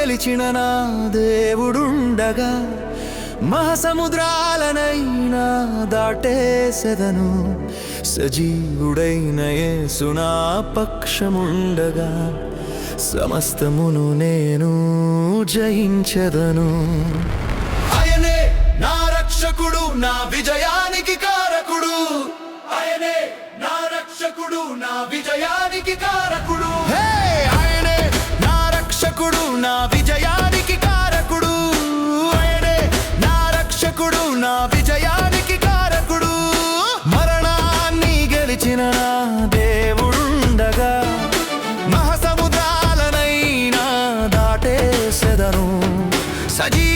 గెలిచిన నా దేవుడుండగా మహాసముద్రాలనైనా దాటేసెదను. సజీవుడైన సునా పక్షముండగా సమస్తమును నేను జయించెదను. ఆయనే నా రక్షకుడు నా విజయానికి కారకుడు. ఆయనే నా రక్షకుడు నా విజయానికి కారకుడు. నా విజయానికి కారకుడు. ఆయనే నా రక్షకుడు నా విజయానికి కారకుడు. మరణాన్ని గెలిచిన నా దేవుడుండగా మహసముద్రాలనైనా దాటేసెదను. సజీ